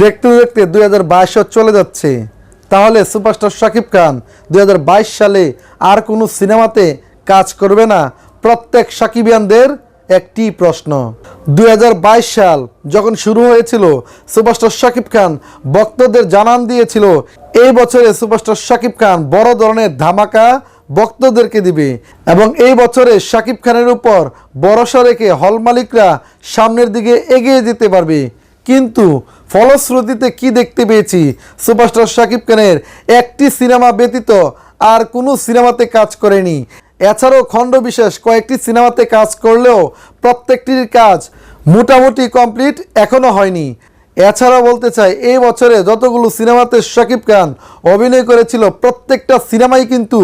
দেখতে দেখতে দুই হাজার চলে যাচ্ছে। তাহলে সুপারস্টার শাকিব খান, দুই হাজার বাইশ সালে আর কোনো সিনেমাতে কাজ করবে না? প্রত্যেক সাকিবিয়ানদের একটি প্রশ্ন। দু হাজার বাইশ সাল যখন শুরু হয়েছিল, সুপারস্টার শাকিব খান ভক্তদের জানান দিয়েছিল, এই বছরে সুপারস্টার শাকিব খান বড় ধরনের ধামাকা ভক্তদেরকে দিবে এবং এই বছরে শাকিব খানের উপর ভরসা রেখে হল মালিকরা সামনের দিকে এগিয়ে যেতে পারবে। কিন্তু ফলশ্রুতিতে কি দেখতে পেয়েছি? সুপারস্টার শাকিব খানের একটি সিনেমা ব্যতীত আর কোনো সিনেমাতে কাজ করেনি। এছাড়াও খণ্ড বিশেষ কয়েকটি সিনেমাতে কাজ করলেও প্রত্যেকটির কাজ মোটামুটি কমপ্লিট এখনও হয়নি। এছাড়া বলতে চাই, এই বছরে যতগুলো সিনেমাতে শাকিব খান অভিনয় করেছিল, প্রত্যেকটা সিনেমাই কিন্তু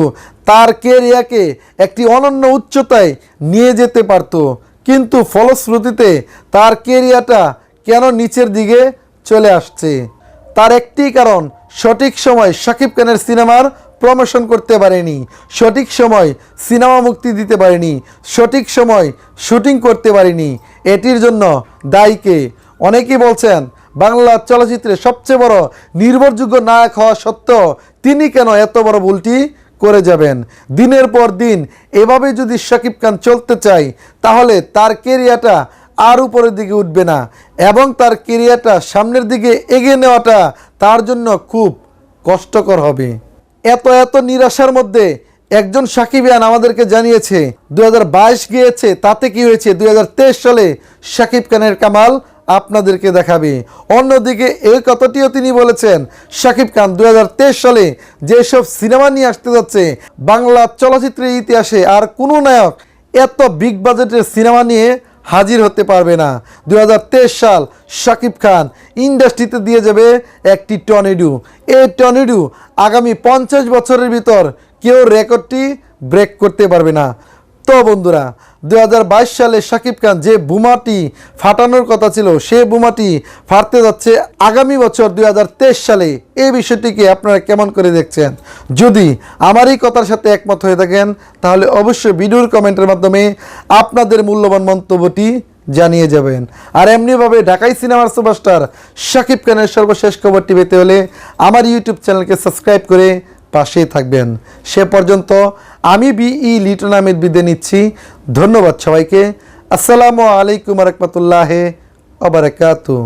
তার কেরিয়াকে একটি অনন্য উচ্চতায় নিয়ে যেতে পারত। কিন্তু ফলশ্রুতিতে তার কেরিয়াটা কেন নিচের দিকে চলে আসছে? তার একটি কারণ, সঠিক সময় শাকিব খানের সিনেমার প্রমোশন করতে পারেনি, সঠিক সময় সিনেমা মুক্তি দিতে পারেনি, সঠিক সময় শুটিং করতে পারেনি। এটির জন্য দায়ীকে অনেকেই বলছেন, বাংলা চলচ্চিত্রে সবচেয়ে বড় নির্ভরযোগ্য নায়ক হওয়া সত্ত্বেও তিনি কেন এত বড় ভুলটি করে যাবেন? দিনের পর দিন এভাবে যদি শাকিব খান চলতে চায়, তাহলে তার কেরিয়ারটা আর উপরের দিকে উঠবে না এবং তার কেরিয়ারটা সামনের দিকে এগিয়ে নেওয়াটা তার জন্য খুব কষ্টকর হবে। এত এত নিরাশার মধ্যে একজন সাকিবিয়ান আমাদেরকে জানিয়েছে দু হাজার বাইশ গিয়েছে, তাতে কি হয়েছে? দুই হাজার তেইশ সালে সাকিব খানের কামাল আপনাদেরকে দেখাবে। অন্যদিকে এই কথাটিও তিনি বলেছেন শাকিব খান দুই হাজার তেইশ সালে যেসব সিনেমা নিয়ে আসতে যাচ্ছে, বাংলা চলচ্চিত্রের ইতিহাসে আর কোনো নায়ক এত বিগ বাজেটের সিনেমা নিয়ে হাজির হতে পারবে না। দুই হাজার তেইশ সাল শাকিব খান ইন্ডাস্ট্রিতে দিয়ে যাবে একটি টর্নেডু। এই টর্নেডু আগামী পঞ্চাশ বছরের ভিতর কেউ রেকর্ডটি ব্রেক করতে পারবে না। তো বন্ধুরা দু হাজার বাইশ সালে শাকিব খান যে বোমাটি ফাটানোর কথা ছিল, সে বোমাটি ফাটতে যাচ্ছে আগামী বছর দু হাজার তেইশ সালে। এই বিষয়টিকে আপনারা কেমন করে দেখছেন? যদি আমার এই কথার সাথে একমত হয়ে থাকেন, তাহলে অবশ্যই ভিডিওর কমেন্টের মাধ্যমে আপনাদের মূল্যবান মন্তব্যটি জানিয়ে যাবেন। আর এমনিভাবে ঢাকাই সিনেমার সুপারস্টার শাকিব খানের সর্বশেষ খবরটি পেতে হলে আমার ইউটিউব চ্যানেলকে সাবস্ক্রাইব করে পাশেই থাকবেন। সে পর্যন্ত আমি বিই লিটন আহমেদ বিদে নিচ্ছি। ধন্যবাদ সবাইকে। আসসালামু আলাইকুম রহমতুল্লাহ আবরাকাতু